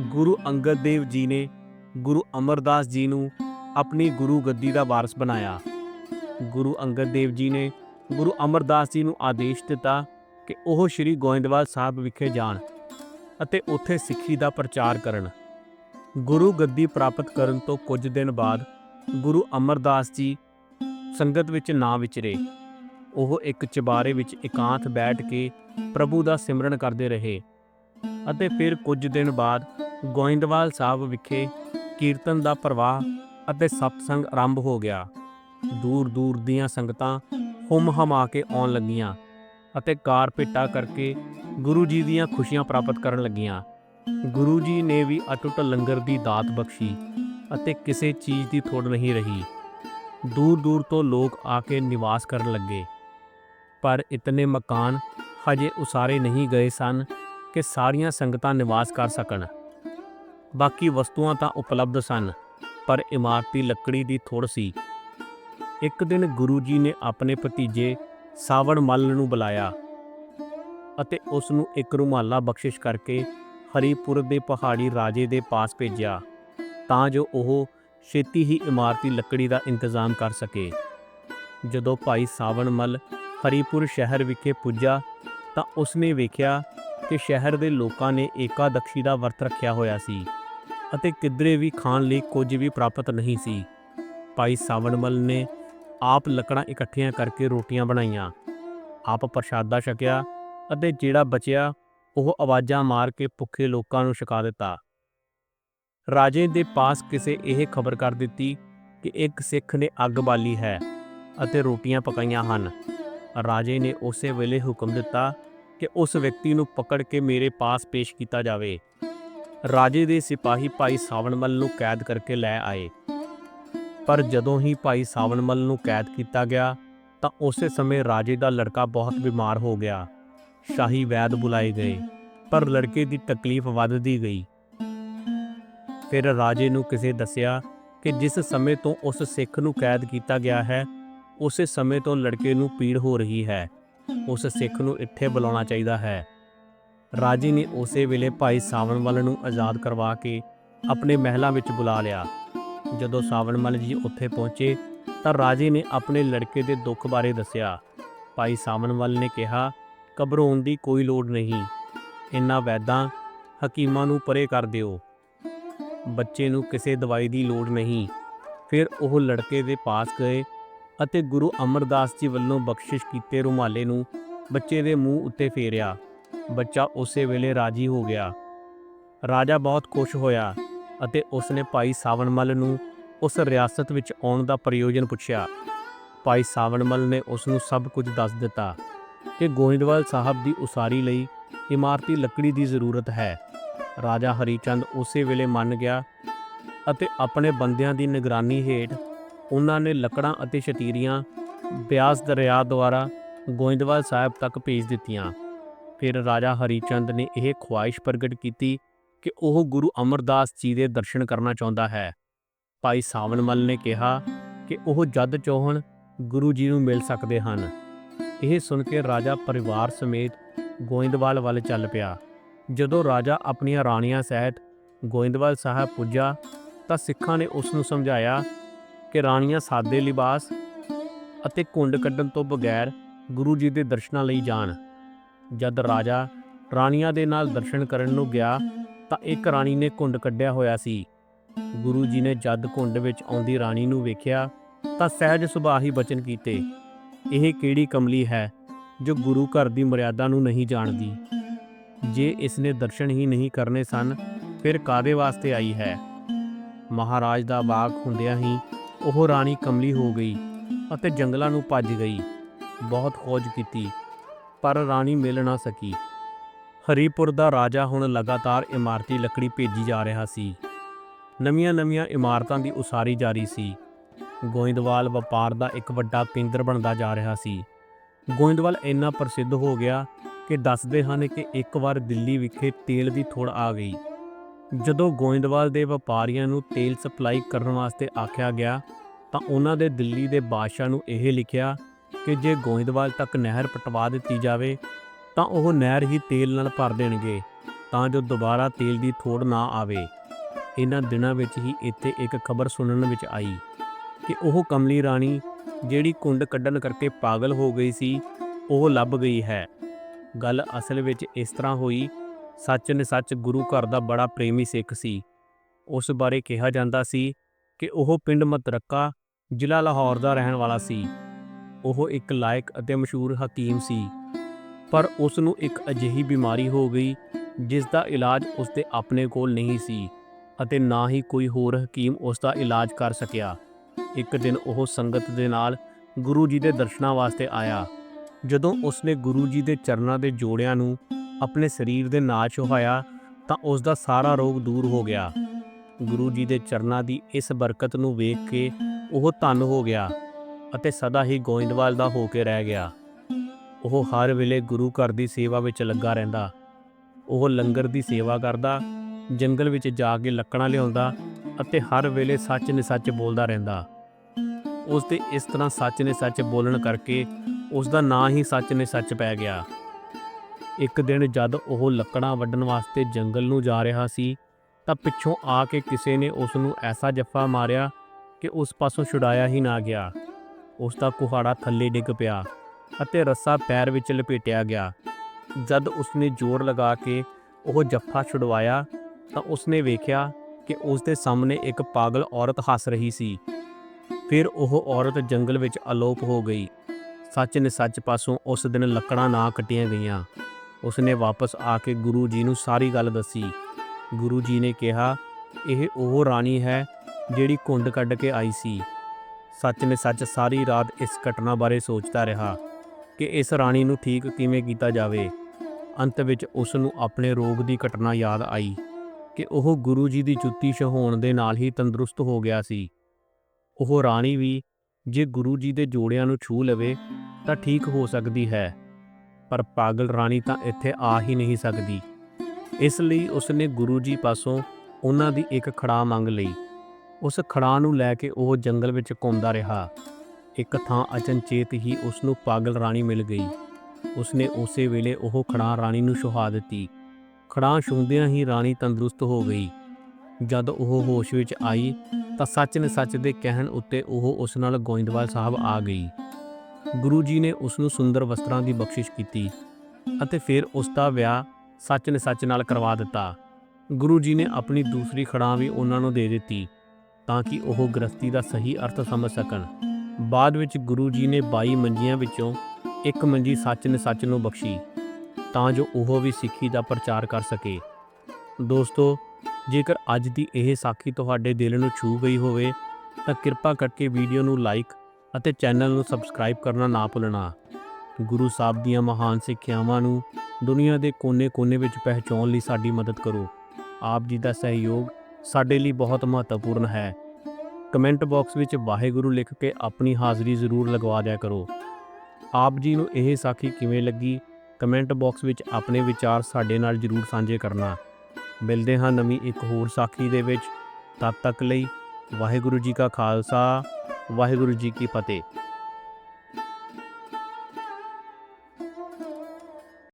ਗੁਰੂ ਅੰਗਦ ਦੇਵ ਜੀ ਨੇ ਗੁਰੂ ਅਮਰਦਾਸ ਜੀ ਨੂੰ ਆਪਣੀ ਗੁਰੂ ਗੱਦੀ ਦਾ ਵਾਰਸ ਬਣਾਇਆ। ਗੁਰੂ ਅੰਗਦ ਦੇਵ ਜੀ ਨੇ ਗੁਰੂ ਅਮਰਦਾਸ ਜੀ ਨੂੰ ਆਦੇਸ਼ ਦਿੱਤਾ ਕਿ ਉਹ ਸ੍ਰੀ ਗੋਇੰਦਵਾਲ ਸਾਹਿਬ ਵਿਖੇ ਜਾਣ ਅਤੇ ਉੱਥੇ ਸਿੱਖੀ ਦਾ ਪ੍ਰਚਾਰ ਕਰਨ। ਗੁਰੂ ਗੱਦੀ ਪ੍ਰਾਪਤ ਕਰਨ ਤੋਂ ਕੁਝ ਦਿਨ ਬਾਅਦ ਗੁਰੂ ਅਮਰਦਾਸ ਜੀ ਸੰਗਤ ਵਿੱਚ ਨਾ ਵਿਚਰੇ। ਉਹ ਇੱਕ ਚਬਾਰੇ ਵਿੱਚ ਇਕਾਂਤ ਬੈਠ ਕੇ ਪ੍ਰਭੂ ਦਾ ਸਿਮਰਨ ਕਰਦੇ ਰਹੇ। ਅਤੇ ਫਿਰ ਕੁਝ ਦਿਨ ਬਾਅਦ ਗੋਇੰਦਵਾਲ ਸਾਹਿਬ ਵਿਖੇ ਕੀਰਤਨ ਦਾ ਪ੍ਰਵਾਹ ਅਤੇ ਸਤਸੰਗ ਆਰੰਭ ਹੋ ਗਿਆ। ਦੂਰ ਦੂਰ ਦੀਆਂ ਸੰਗਤਾਂ ਹੁਮ ਹਮਾ ਕੇ ਆਉਣ ਲੱਗੀਆਂ ਅਤੇ ਕਾਰ ਭੇਟਾ ਕਰਕੇ ਗੁਰੂ ਜੀ ਦੀਆਂ ਖੁਸ਼ੀਆਂ ਪ੍ਰਾਪਤ ਕਰਨ ਲੱਗੀਆਂ। ਗੁਰੂ ਜੀ ਨੇ ਵੀ ਅਟੁੱਟ ਲੰਗਰ ਦੀ ਦਾਤ ਬਖਸ਼ੀ ਅਤੇ ਕਿਸੇ ਚੀਜ਼ ਦੀ ਥੋੜ ਨਹੀਂ ਰਹੀ। ਦੂਰ ਦੂਰ ਤੋਂ ਲੋਕ ਆ ਕੇ ਨਿਵਾਸ ਕਰਨ ਲੱਗੇ। ਪਰ ਇਤਨੇ ਮਕਾਨ ਹਜੇ ਉਸਾਰੇ ਨਹੀਂ ਗਏ ਸਨ ਕਿ ਸਾਰੀਆਂ ਸੰਗਤਾਂ ਨਿਵਾਸ ਕਰ ਸਕਣ। ਬਾਕੀ ਵਸਤੂਆਂ ਤਾਂ ਉਪਲਬਧ ਸਨ, ਪਰ ਇਮਾਰਤੀ ਲੱਕੜੀ ਦੀ ਥੋੜ ਸੀ। ਇੱਕ ਦਿਨ ਗੁਰੂ ਜੀ ਨੇ ਆਪਣੇ ਭਤੀਜੇ ਸਾਵਣ ਮੱਲ ਨੂੰ ਬੁਲਾਇਆ ਅਤੇ ਉਸ ਨੂੰ ਇੱਕ ਰੁਮਾਲਾ ਬਖਸ਼ਿਸ਼ ਕਰਕੇ ਹਰੀਪੁਰ ਦੇ ਪਹਾੜੀ ਰਾਜੇ ਦੇ ਪਾਸ ਭੇਜਿਆ, ਤਾਂ ਜੋ ਉਹ ਛੇਤੀ ਹੀ ਇਮਾਰਤੀ ਲੱਕੜੀ ਦਾ ਇੰਤਜ਼ਾਮ ਕਰ ਸਕੇ। ਜਦੋਂ ਭਾਈ ਸਾਵਣ ਮੱਲ ਹਰੀਪੁਰ ਸ਼ਹਿਰ ਵਿਖੇ ਪੁੱਜਾ, ਤਾਂ ਉਸਨੇ ਵੇਖਿਆ ਕਿ ਸ਼ਹਿਰ ਦੇ ਲੋਕਾਂ ਨੇ ਏਕਾਦਸ਼ੀ ਦਾ ਵਰਤ ਰੱਖਿਆ ਹੋਇਆ ਸੀ ਅਤੇ ਕਿਧਰੇ ਵੀ ਖਾਣ ਲਈ ਕੁਝ ਵੀ ਪ੍ਰਾਪਤ ਨਹੀਂ ਸੀ। ਭਾਈ ਸਾਵਣਮਲ ਨੇ ਆਪ ਲੱਕੜਾਂ ਇਕੱਠੀਆਂ ਕਰਕੇ ਰੋਟੀਆਂ ਬਣਾਈਆਂ। ਆਪ ਪ੍ਰਸ਼ਾਦਾ ਛਕਿਆ ਅਤੇ ਜਿਹੜਾ ਬਚਿਆ, ਉਹ ਆਵਾਜ਼ਾਂ ਮਾਰ ਕੇ ਭੁੱਖੇ ਲੋਕਾਂ ਨੂੰ ਛਕਾ ਦਿੱਤਾ। ਰਾਜੇ ਦੇ ਪਾਸ ਕਿਸੇ ਇਹ ਖਬਰ ਕਰ ਦਿੱਤੀ ਕਿ ਇੱਕ ਸਿੱਖ ਨੇ ਅੱਗ ਬਾਲੀ ਹੈ ਅਤੇ ਰੋਟੀਆਂ ਪਕਾਈਆਂ ਹਨ। ਰਾਜੇ ਨੇ ਉਸੇ ਵੇਲੇ ਹੁਕਮ ਦਿੱਤਾ ਕਿ ਉਸ ਵਿਅਕਤੀ ਨੂੰ ਪਕੜ ਕੇ ਮੇਰੇ ਪਾਸ ਪੇਸ਼ ਕੀਤਾ ਜਾਵੇ। ਰਾਜੇ ਦੇ ਸਿਪਾਹੀ ਭਾਈ ਸਾਵਣਮਲ ਨੂੰ ਕੈਦ ਕਰਕੇ ਲੈ ਆਏ। ਪਰ ਜਦੋਂ ਹੀ ਭਾਈ ਸਾਵਣਮਲ ਨੂੰ ਕੈਦ ਕੀਤਾ ਗਿਆ, ਤਾਂ ਉਸੇ ਸਮੇਂ ਰਾਜੇ ਦਾ ਲੜਕਾ ਬਹੁਤ ਬਿਮਾਰ ਹੋ ਗਿਆ। ਸ਼ਾਹੀ ਵੈਦ ਬੁਲਾਏ ਗਏ, ਪਰ ਲੜਕੇ ਦੀ ਤਕਲੀਫ ਵੱਧਦੀ ਗਈ। ਫਿਰ ਰਾਜੇ ਨੂੰ ਕਿਸੇ ਦੱਸਿਆ ਕਿ ਜਿਸ ਸਮੇਂ ਤੋਂ ਉਸ ਸਿੱਖ ਨੂੰ ਕੈਦ ਕੀਤਾ ਗਿਆ ਹੈ, ਉਸੇ ਸਮੇਂ ਤੋਂ ਲੜਕੇ ਨੂੰ ਪੀੜ ਹੋ ਰਹੀ ਹੈ। ਉਸ ਸਿੱਖ ਨੂੰ ਇੱਥੇ ਬੁਲਾਉਣਾ ਚਾਹੀਦਾ ਹੈ। ਰਾਜੇ ਨੇ ਉਸੇ ਵੇਲੇ ਭਾਈ ਸਾਵਣਮਲ ਨੂੰ ਆਜ਼ਾਦ ਕਰਵਾ ਕੇ ਆਪਣੇ ਮਹਿਲਾਂ ਵਿੱਚ ਬੁਲਾ ਲਿਆ। ਜਦੋਂ ਸਾਵਣਮਲ ਜੀ ਉੱਥੇ ਪਹੁੰਚੇ ਤਾਂ ਰਾਜੇ ਨੇ ਆਪਣੇ ਲੜਕੇ ਦੇ ਦੁੱਖ ਬਾਰੇ ਦੱਸਿਆ। ਭਾਈ ਸਾਵਣਮਲ ਨੇ ਕਿਹਾ, ਘਬਰਾਉਣ ਦੀ ਕੋਈ ਲੋੜ ਨਹੀਂ। ਇਨ੍ਹਾਂ ਵੈਦਾਂ ਹਕੀਮਾਂ ਨੂੰ ਪਰੇ ਕਰ ਦਿਓ। ਬੱਚੇ ਨੂੰ ਕਿਸੇ ਦਵਾਈ ਦੀ ਲੋੜ ਨਹੀਂ। ਫਿਰ ਉਹ ਲੜਕੇ ਦੇ ਪਾਸ ਗਏ ਅਤੇ ਗੁਰੂ ਅਮਰਦਾਸ ਜੀ ਵੱਲੋਂ ਬਖਸ਼ਿਸ਼ ਕੀਤੇ ਰੁਮਾਲੇ ਨੂੰ ਬੱਚੇ ਦੇ ਮੂੰਹ ਉੱਤੇ ਫੇਰਿਆ। ਬੱਚਾ ਉਸੇ ਵੇਲੇ ਰਾਜੀ ਹੋ ਗਿਆ। ਰਾਜਾ ਬਹੁਤ ਖੁਸ਼ ਹੋਇਆ ਅਤੇ ਉਸਨੇ ਭਾਈ ਸਾਵਣਮਲ ਨੂੰ ਉਸ ਰਿਆਸਤ ਵਿੱਚ ਆਉਣ ਦਾ ਪ੍ਰਯੋਜਨ ਪੁੱਛਿਆ। ਭਾਈ ਸਾਵਣਮਲ ਨੇ ਉਸ ਨੂੰ ਸਭ ਕੁਝ ਦੱਸ ਦਿੱਤਾ ਕਿ ਗੋਇੰਦਵਾਲ ਸਾਹਿਬ ਦੀ ਉਸਾਰੀ ਲਈ ਇਮਾਰਤੀ ਲੱਕੜੀ ਦੀ ਜ਼ਰੂਰਤ ਹੈ। ਰਾਜਾ ਹਰੀਚੰਦ ਉਸੇ ਵੇਲੇ ਮੰਨ ਗਿਆ ਅਤੇ ਆਪਣੇ ਬੰਦਿਆਂ ਦੀ ਨਿਗਰਾਨੀ ਹੇਠ ਉਹਨਾਂ ਨੇ ਲੱਕੜਾਂ ਅਤੇ ਸ਼ਤੀਰੀਆਂ ਬਿਆਸ ਦਰਿਆ ਦੁਆਰਾ ਗੋਇੰਦਵਾਲ ਸਾਹਿਬ ਤੱਕ ਭੇਜ ਦਿੱਤੀਆਂ। ਫਿਰ ਰਾਜਾ ਹਰੀਚੰਦ ਨੇ ਇਹ ਖੁਆਇਸ਼ ਪ੍ਰਗਟ ਕੀਤੀ ਕਿ ਉਹ ਗੁਰੂ ਅਮਰਦਾਸ ਜੀ ਦੇ ਦਰਸ਼ਨ ਕਰਨਾ ਚਾਹੁੰਦਾ ਹੈ। ਭਾਈ ਸਾਵਣਮਲ ਨੇ ਕਿਹਾ ਕਿ ਉਹ ਜਦ ਚਾਹਣ ਗੁਰੂ ਜੀ ਨੂੰ ਮਿਲ ਸਕਦੇ ਹਨ। ਇਹ ਸੁਣ ਕੇ ਰਾਜਾ ਪਰਿਵਾਰ ਸਮੇਤ ਗੋਇੰਦਵਾਲ ਵੱਲ ਚੱਲ ਪਿਆ। ਜਦੋਂ ਰਾਜਾ ਆਪਣੀਆਂ ਰਾਣੀਆਂ ਸਹਿਤ ਗੋਇੰਦਵਾਲ ਸਾਹਿਬ ਪੁੱਜਾ ਤਾਂ ਸਿੱਖਾਂ ਨੇ ਉਸ ਨੂੰ ਸਮਝਾਇਆ ਕਿ ਰਾਣੀਆਂ ਸਾਦੇ ਲਿਬਾਸ ਅਤੇ ਕੁੰਡ ਕੱਢਣ ਤੋਂ ਬਗੈਰ ਗੁਰੂ ਜੀ ਦੇ ਦਰਸ਼ਨਾਂ ਲਈ ਜਾਣ। ਜਦ ਰਾਜਾ ਰਾਣੀਆਂ ਦੇ ਨਾਲ ਦਰਸ਼ਨ ਕਰਨ ਨੂੰ ਗਿਆ ਤਾਂ ਇੱਕ ਰਾਣੀ ਨੇ ਕੁੰਡ ਕੱਢਿਆ ਹੋਇਆ ਸੀ। ਗੁਰੂ ਜੀ ਨੇ ਜਦ ਕੁੰਡ ਵਿੱਚ ਆਉਂਦੀ ਰਾਣੀ ਨੂੰ ਵੇਖਿਆ ਤਾਂ ਸਹਿਜ ਸੁਭਾਅ ਹੀ ਬਚਨ ਕੀਤੇ। ਇਹ ਕਿਹੜੀ ਕਮਲੀ ਹੈ ਜੋ ਗੁਰੂ ਘਰ ਦੀ ਮਰਿਆਦਾ ਨੂੰ ਨਹੀਂ ਜਾਣਦੀ? ਜੇ ਇਸ ਨੇ ਦਰਸ਼ਨ ਹੀ ਨਹੀਂ ਕਰਨੇ ਸਨ, ਫਿਰ ਕਾਦੇ ਵਾਸਤੇ ਆਈ ਹੈ? ਮਹਾਰਾਜ ਦਾ ਬਾਗ ਹੁੰਦਿਆਂ ਹੀ ਉਹ ਰਾਣੀ ਕਮਲੀ ਹੋ ਗਈ ਅਤੇ ਜੰਗਲਾਂ ਨੂੰ ਭੱਜ ਗਈ। ਬਹੁਤ ਖੋਜ ਕੀਤੀ, ਪਰ ਰਾਣੀ ਮਿਲ ਨਾ ਸਕੀ। ਹਰੀਪੁਰ ਦਾ ਰਾਜਾ ਹੁਣ ਲਗਾਤਾਰ ਇਮਾਰਤੀ ਲੱਕੜੀ ਭੇਜੀ ਜਾ ਰਿਹਾ ਸੀ। ਨਵੀਆਂ-ਨਵੀਆਂ ਇਮਾਰਤਾਂ ਦੀ ਉਸਾਰੀ ਜਾਰੀ ਸੀ। ਗੋਇੰਦਵਾਲ ਵਪਾਰ ਦਾ ਇੱਕ ਵੱਡਾ ਕੇਂਦਰ ਬਣਦਾ ਜਾ ਰਿਹਾ ਸੀ। ਗੋਇੰਦਵਾਲ ਇੰਨਾ ਪ੍ਰਸਿੱਧ ਹੋ ਗਿਆ ਕਿ ਦੱਸਦੇ ਹਨ ਕਿ ਇੱਕ ਵਾਰ ਦਿੱਲੀ ਵਿਖੇ ਤੇਲ ਦੀ ਥੋੜ ਆ ਗਈ। ਜਦੋਂ ਗੋਇੰਦਵਾਲ ਦੇ ਵਪਾਰੀਆਂ ਨੂੰ ਤੇਲ ਸਪਲਾਈ ਕਰਨ ਵਾਸਤੇ ਆਖਿਆ ਗਿਆ, ਤਾਂ ਉਹਨਾਂ ਦੇ ਦਿੱਲੀ ਦੇ ਬਾਦਸ਼ਾਹ ਨੂੰ ਇਹ ਲਿਖਿਆ ਕਿ ਜੇ ਗੋਇੰਦਵਾਲ ਤੱਕ ਨਹਿਰ ਪਟਵਾ ਦਿੱਤੀ ਜਾਵੇ, ਤਾਂ ਉਹ ਨਹਿਰ ਹੀ ਤੇਲ ਨਾਲ ਭਰ ਦੇਣਗੇ, ਤਾਂ ਜੋ ਦੁਬਾਰਾ ਤੇਲ ਦੀ ਥੋੜ ਨਾ ਆਵੇ। ਇਹਨਾਂ ਦਿਨਾਂ ਵਿੱਚ ਹੀ ਇੱਥੇ ਇੱਕ ਖਬਰ ਸੁਣਨ ਵਿੱਚ ਆਈ ਕਿ ਉਹ ਕਮਲੀ ਰਾਣੀ ਜਿਹੜੀ ਕੁੰਡ ਕੱਢਣ ਕਰਕੇ ਪਾਗਲ ਹੋ ਗਈ ਸੀ, ਉਹ ਲੱਭ ਗਈ ਹੈ। ਗੱਲ ਅਸਲ ਵਿੱਚ ਇਸ ਤਰ੍ਹਾਂ ਹੋਈ ਸੱਚ ਨੇ ਸੱਚ ਗੁਰੂ ਘਰ ਦਾ ਬੜਾ ਪ੍ਰੇਮੀ ਸਿੱਖ ਸੀ। ਉਸ ਬਾਰੇ ਕਿਹਾ ਜਾਂਦਾ ਸੀ ਕਿ ਉਹ ਪਿੰਡ ਮਤਰਕਾ ਜ਼ਿਲ੍ਹਾ ਲਾਹੌਰ ਦਾ ਰਹਿਣ ਵਾਲਾ ਸੀ। ਉਹ ਇੱਕ ਲਾਇਕ ਅਤੇ ਮਸ਼ਹੂਰ ਹਕੀਮ ਸੀ। ਪਰ ਉਸ ਨੂੰ ਇੱਕ ਅਜਿਹੀ ਬਿਮਾਰੀ ਹੋ ਗਈ ਜਿਸ ਦਾ ਇਲਾਜ ਉਸ ਦੇ ਆਪਣੇ ਕੋਲ ਨਹੀਂ ਸੀ ਅਤੇ ਨਾ ਹੀ ਕੋਈ ਹੋਰ ਹਕੀਮ ਉਸ ਦਾ ਇਲਾਜ ਕਰ ਸਕਿਆ। ਇੱਕ ਦਿਨ ਉਹ ਸੰਗਤ ਦੇ ਨਾਲ ਗੁਰੂ ਜੀ ਦੇ ਦਰਸ਼ਨਾਂ ਵਾਸਤੇ ਆਇਆ। ਜਦੋਂ ਉਸਨੇ ਗੁਰੂ ਜੀ ਦੇ ਚਰਨਾਂ ਦੇ ਜੋੜਿਆਂ ਨੂੰ ਆਪਣੇ ਸਰੀਰ ਦੇ ਨਾਲ ਛੁਹਾਇਆ ਤਾਂ ਉਸ ਦਾ ਸਾਰਾ ਰੋਗ ਦੂਰ ਹੋ ਗਿਆ। ਗੁਰੂ ਜੀ ਦੇ ਚਰਨਾਂ ਦੀ ਇਸ ਬਰਕਤ ਨੂੰ ਵੇਖ ਕੇ ਉਹ ਧੰਨ ਹੋ ਗਿਆ ਅਤੇ ਸਦਾ ਹੀ ਗੋਇੰਦਵਾਲ ਦਾ ਹੋ ਕੇ ਰਹਿ ਗਿਆ। ਉਹ ਹਰ ਵੇਲੇ ਗੁਰੂ ਘਰ ਦੀ ਸੇਵਾ ਵਿੱਚ ਲੱਗਾ ਰਹਿੰਦਾ। ਉਹ ਲੰਗਰ ਦੀ ਸੇਵਾ ਕਰਦਾ, ਜੰਗਲ ਵਿੱਚ ਜਾ ਕੇ ਲੱਕੜਾਂ ਲਿਆਉਂਦਾ ਅਤੇ ਹਰ ਵੇਲੇ ਸੱਚ ਨੇ ਸੱਚ ਬੋਲਦਾ ਰਹਿੰਦਾ। ਉਸ ਦੇ ਇਸ ਤਰ੍ਹਾਂ ਸੱਚ ਨੇ ਸੱਚ ਬੋਲਣ ਕਰਕੇ ਉਸ ਦਾ ਨਾਂ ਹੀ ਸੱਚ ਨੇ ਸੱਚ ਪੈ ਗਿਆ। ਇੱਕ ਦਿਨ ਜਦ ਉਹ ਲੱਕੜਾਂ ਵੱਢਣ ਵਾਸਤੇ ਜੰਗਲ ਨੂੰ ਜਾ ਰਿਹਾ ਸੀ, ਤਾਂ ਪਿੱਛੋਂ ਆ ਕੇ ਕਿਸੇ ਨੇ ਉਸ ਨੂੰ ਐਸਾ ਜੱਫਾ ਮਾਰਿਆ ਕਿ ਉਸ ਪਾਸੋਂ ਛੁਡਾਇਆ ਹੀ ਨਾ ਗਿਆ। ਉਸ ਦਾ ਕੁਹਾੜਾ ਥੱਲੇ ਡਿੱਗ ਪਿਆ ਅਤੇ ਰੱਸਾ ਪੈਰ ਵਿੱਚ ਲਪੇਟਿਆ ਗਿਆ। ਜਦ ਉਸਨੇ ਜ਼ੋਰ ਲਗਾ ਕੇ ਉਹ ਜੱਫਾ ਛੁਡਵਾਇਆ, ਤਾਂ ਉਸਨੇ ਵੇਖਿਆ ਕਿ ਉਸ ਦੇ ਸਾਹਮਣੇ ਇੱਕ ਪਾਗਲ ਔਰਤ ਹੱਸ ਰਹੀ ਸੀ। ਫਿਰ ਉਹ ਔਰਤ ਜੰਗਲ ਵਿੱਚ ਅਲੋਪ ਹੋ ਗਈ। ਸੱਚ ਨੇ ਸੱਚ ਪਾਸੋਂ ਉਸ ਦਿਨ ਲੱਕੜਾਂ ਨਾ ਕੱਟੀਆਂ ਗਈਆਂ। ਉਸਨੇ ਵਾਪਸ ਆ ਕੇ ਗੁਰੂ ਜੀ ਨੂੰ ਸਾਰੀ ਗੱਲ ਦੱਸੀ। ਗੁਰੂ ਜੀ ਨੇ ਕਿਹਾ, ਇਹ ਉਹ ਰਾਣੀ ਹੈ ਜਿਹੜੀ ਕੁੰਡ ਕੱਢ ਕੇ ਆਈ ਸੀ। ਸੱਚ ਨੇ ਸੱਚ ਸਾਰੀ ਰਾਤ ਇਸ ਘਟਨਾ ਬਾਰੇ ਸੋਚਦਾ ਰਿਹਾ ਕਿ ਇਸ ਰਾਣੀ ਨੂੰ ਠੀਕ ਕਿਵੇਂ ਕੀਤਾ ਜਾਵੇ। ਅੰਤ ਵਿੱਚ ਉਸ ਨੂੰ ਆਪਣੇ ਰੋਗ ਦੀ ਘਟਨਾ ਯਾਦ ਆਈ ਕਿ ਉਹ ਗੁਰੂ ਜੀ ਦੀ ਜੁੱਤੀ ਛਹਾਉਣ ਦੇ ਨਾਲ ਹੀ ਤੰਦਰੁਸਤ ਹੋ ਗਿਆ ਸੀ। ਉਹ ਰਾਣੀ ਵੀ, ਜੇ ਗੁਰੂ ਜੀ ਦੇ ਜੋੜਿਆਂ ਨੂੰ ਛੂ ਲਵੇ ਤਾਂ ਠੀਕ ਹੋ ਸਕਦੀ ਹੈ। ਪਰ ਪਾਗਲ ਰਾਣੀ ਤਾਂ ਇੱਥੇ ਆ ਹੀ ਨਹੀਂ ਸਕਦੀ। ਇਸ ਲਈ ਉਸਨੇ ਗੁਰੂ ਜੀ ਪਾਸੋਂ ਉਹਨਾਂ ਦੀ ਇੱਕ ਖੜਾ ਮੰਗ ਲਈ। ਉਸ ਖੜਾ ਨੂੰ ਲੈ ਕੇ ਉਹ ਜੰਗਲ ਵਿੱਚ ਘੁੰਮਦਾ ਰਿਹਾ। ਇੱਕ ਥਾਂ ਅਚਨਚੇਤ ਹੀ ਉਸ ਨੂੰ ਪਾਗਲ ਰਾਣੀ ਮਿਲ ਗਈ। ਉਸਨੇ ਉਸੇ ਵੇਲੇ ਉਹ ਖੜਾ ਰਾਣੀ ਨੂੰ ਸੁਹਾ ਦਿੱਤੀ। ਖੜਾ ਛੂੰਦਿਆਂ ਹੀ ਰਾਣੀ ਤੰਦਰੁਸਤ ਹੋ ਗਈ। ਜਦ ਉਹ ਹੋਸ਼ ਵਿੱਚ ਆਈ ਤਾਂ ਸੱਚ ਨੇ ਸੱਚ ਦੇ ਕਹਿਣ ਉੱਤੇ ਉਹ ਉਸ ਨਾਲ ਗੋਇੰਦਵਾਲ ਸਾਹਿਬ ਆ ਗਈ। ਗੁਰੂ ਜੀ ਨੇ ਉਸ ਨੂੰ ਸੁੰਦਰ ਵਸਤਰਾਂ ਦੀ ਬਖਸ਼ਿਸ਼ ਕੀਤੀ ਅਤੇ ਫਿਰ ਉਸ ਦਾ ਵਿਆਹ ਸੱਚ ਨੇ ਸੱਚ ਨਾਲ ਕਰਵਾ ਦਿੱਤਾ। ਗੁਰੂ ਜੀ ਨੇ ਆਪਣੀ ਦੂਸਰੀ ਖੜਾਂ ਵੀ ਉਹਨਾਂ ਨੂੰ ਦੇ ਦਿੱਤੀ ਤਾਂ ਕਿ ਉਹ ਗ੍ਰਸਤੀ ਦਾ ਸਹੀ ਅਰਥ ਸਮਝ ਸਕਣ। ਬਾਅਦ ਵਿੱਚ ਗੁਰੂ ਜੀ ਨੇ 22 ਮੰਜੀਆਂ ਵਿੱਚੋਂ ਇੱਕ ਮੰਜੀ ਸੱਚ ਨੇ ਸੱਚ ਨੂੰ ਬਖਸ਼ੀ ਤਾਂ ਜੋ ਉਹ ਵੀ ਸਿੱਖੀ ਦਾ ਪ੍ਰਚਾਰ ਕਰ ਸਕੇ। ਦੋਸਤੋ, ਜੇਕਰ ਅੱਜ ਦੀ ਇਹ ਸਾਖੀ ਤੁਹਾਡੇ ਦਿਲ ਨੂੰ ਛੂ ਗਈ ਹੋਵੇ ਤਾਂ ਕਿਰਪਾ ਕਰਕੇ ਵੀਡੀਓ ਨੂੰ ਲਾਈਕ ਅਤੇ ਚੈਨਲ ਨੂੰ ਸਬਸਕ੍ਰਾਈਬ ਕਰਨਾ ਨਾ ਭੁੱਲਣਾ। ਗੁਰੂ ਸਾਹਿਬ ਦੀਆਂ ਮਹਾਨ ਸਿੱਖਿਆਵਾਂ ਨੂੰ ਦੁਨੀਆ ਦੇ ਕੋਨੇ-ਕੋਨੇ ਵਿੱਚ ਪਹੁੰਚਾਉਣ ਲਈ ਸਾਡੀ ਮਦਦ ਕਰੋ। ਆਪ ਜੀ ਦਾ ਸਹਿਯੋਗ ਸਾਡੇ ਲਈ ਬਹੁਤ ਮਹੱਤਵਪੂਰਨ ਹੈ। ਕਮੈਂਟ ਬਾਕਸ ਵਿੱਚ ਵਾਹਿਗੁਰੂ ਲਿਖ ਕੇ ਆਪਣੀ ਹਾਜ਼ਰੀ ਜ਼ਰੂਰ ਲਗਵਾ ਦਿਆ ਕਰੋ। ਆਪ ਜੀ ਨੂੰ ਇਹ ਸਾਖੀ ਕਿਵੇਂ ਲੱਗੀ? ਕਮੈਂਟ ਬਾਕਸ ਵਿੱਚ ਆਪਣੇ ਵਿਚਾਰ ਸਾਡੇ ਨਾਲ ਜ਼ਰੂਰ ਸਾਂਝੇ ਕਰਨਾ। ਮਿਲਦੇ ਹਾਂ ਨਵੀਂ ਇੱਕ ਹੋਰ ਸਾਖੀ ਦੇ ਵਿੱਚ। ਤਦ ਤੱਕ ਲਈ ਵਾਹਿਗੁਰੂ ਜੀ ਕਾ ਖਾਲਸਾ। ਵਾਹਿਗੁਰੂ ਜੀ ਕੀ ਫਤਿਹ।